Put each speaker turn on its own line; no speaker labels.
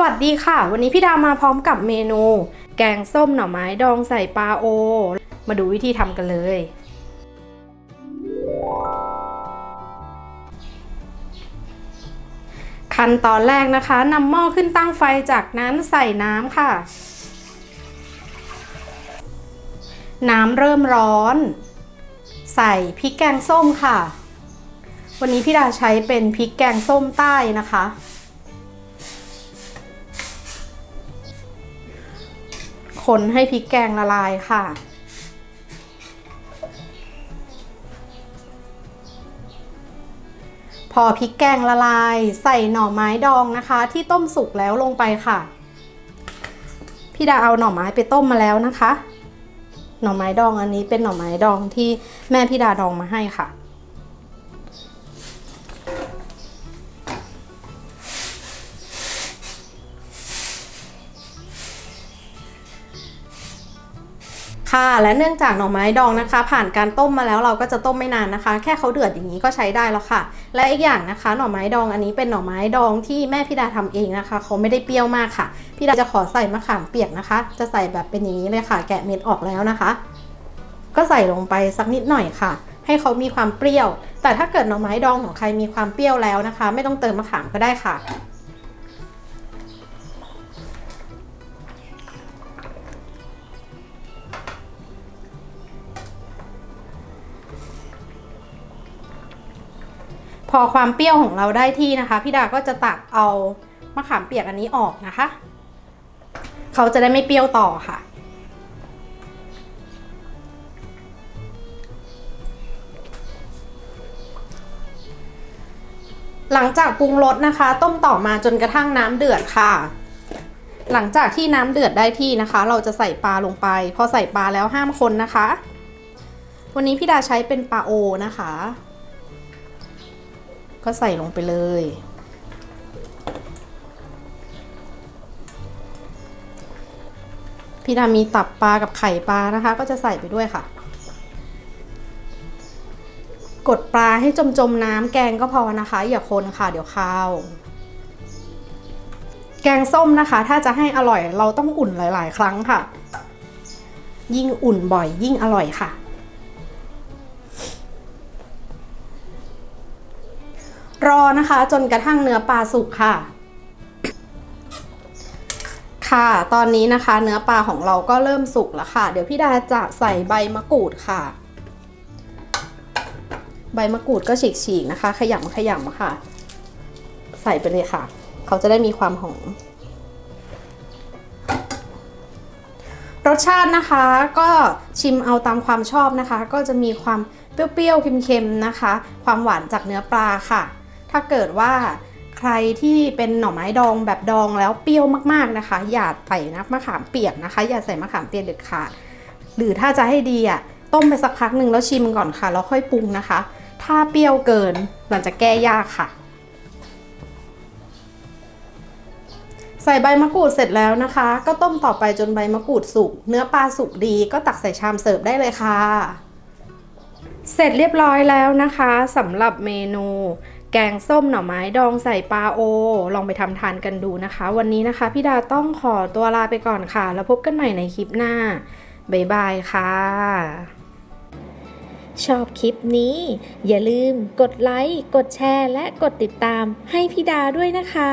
วัสดีค่ะ วันนี้พี่ดามาพร้อมกับเมนู แกงส้มหน่อไม้ดองใส่ปลาโอ มาดูวิธีทำกันเลย ขั้นตอนแรกนะคะนำหม้อขึ้นตั้งไฟจากนั้นใส่น้ำค่ะ น้ำเริ่มร้อน ใส่พริกแกงส้มค่ะ วันนี้พี่ดาใช้เป็นพริกแกงส้มใต้นะคะ คนให้พริกแกงละลายค่ะ พอพริกแกงละลายใส่หน่อไม้ดองนะคะ ที่ต้มสุกแล้วลงไปค่ะ พี่ดาเอาหน่อไม้ไปต้มมาแล้วนะคะ หน่อไม้ดองอันนี้เป็นหน่อไม้ดองที่แม่พี่ดาดองมาให้ค่ะ ค่ะ และเนื่องจากหน่อไม้ดองนะคะ ผ่านการต้มมาแล้วเราก็จะต้มไม่นานนะคะ แค่เขาเดือดอย่างนี้ก็ใช้ได้แล้วค่ะ และอีกอย่างนะคะ หน่อไม้ดองอันนี้เป็นหน่อไม้ดองที่แม่พี่ดาทำเองนะคะเขาไม่ได้เปรี้ยวมากค่ะพี่ดาจะขอใส่มะขามเปียกนะคะ จะใส่แบบเป็นอย่างนี้เลยค่ะ แกะเม็ดออกแล้วนะคะ ก็ใส่ลงไปสักนิดหน่อยค่ะ ให้เขามีความเปรี้ยว แต่ถ้าเกิดหน่อไม้ดองของใครมีความเปรี้ยวแล้วนะคะ ไม่ต้องเติมมะขามก็ได้ค่ะ อความเปรี้ยวของเราได้ที่นะคะพี่ดาก็จะตักเอามะขามเปียกอันนี้ออกนะคะ เขาจะได้ไม่เปรี้ยวต่อค่ะ หลังจากปรุงรสนะคะ ต้มต่อมาจนกระทั่งน้ำเดือดค่ะ หลังจากที่น้ำเดือดได้ที่นะคะ เราจะใส่ปลาลงไป พอใส่ปลาแล้วห้ามคนนะคะ วันนี้พี่ดาใช้เป็นปลาโอนะคะ ก็ใส่ลงไปเลย พี่ดามีตับปลากับไข่ปลานะคะ ก็จะใส่ไปด้วยค่ะ กดปลาให้จมจมๆน้ำแกงก็พอนะคะ อย่าคนค่ะเดี๋ยวคาว แกงส้มนะคะ ถ้าจะให้อร่อยเราต้องอุ่นหลาย ๆ ครั้งค่ะ ยิ่งอุ่นบ่อยยิ่งอร่อยค่ะ รอนะคะจนกระทั่งเนื้อปลาสุกค่ะ ค่ะตอนนี้นะคะ เนื้อปลาของเราก็เริ่มสุกแล้วค่ะ เดี๋ยวพี่ดาจะใส่ใบมะกรูดค่ะ ใบมะกรูดก็ฉีกๆนะคะ ขยำขยำค่ะ ใส่ไปเลยค่ะ เขาจะได้มีความหอมรสชาตินะคะก็ชิมเอาตามความชอบนะคะ ก็จะมีความเปรี้ยวๆเค็มๆนะคะ ความหวานจากเนื้อปลาค่ะ ถ้าเกิดว่าใครที่เป็นหน่อไม้ดองแบบดองแล้วเปรี้ยวมากๆนะคะ อย่าใส่น้ำมะขามเปียกนะคะ อย่าใส่มะขามเปียกเด็ดขาด หรือถ้าจะให้ดีอะต้มไปสักพักหนึ่งแล้วชิมก่อนค่ะแล้วค่อยปรุงนะคะ ถ้าเปรี้ยวเกินมันจะแก้ยากค่ะ ใส่ใบมะกรูดเสร็จแล้วนะคะ ก็ต้มต่อไปจนใบมะกรูดสุกเนื้อปลาสุกดีก็ตักใส่ชามเสิร์ฟได้เลยค่ะ เสร็จเรียบร้อยแล้วนะคะสำหรับเมนู แกงส้มหน่อไม้ดองใส่ปลาโอ ลองไปทำทานกันดูนะคะ วันนี้นะคะพี่ดาต้องขอตัวลาไปก่อนค่ะ แล้วพบกันใหม่ในคลิปหน้า บ๊ายบายค่ะ
ชอบคลิปนี้ อย่าลืมกดไลค์ กดแชร์ และกดติดตามให้พี่ดาด้วยนะคะ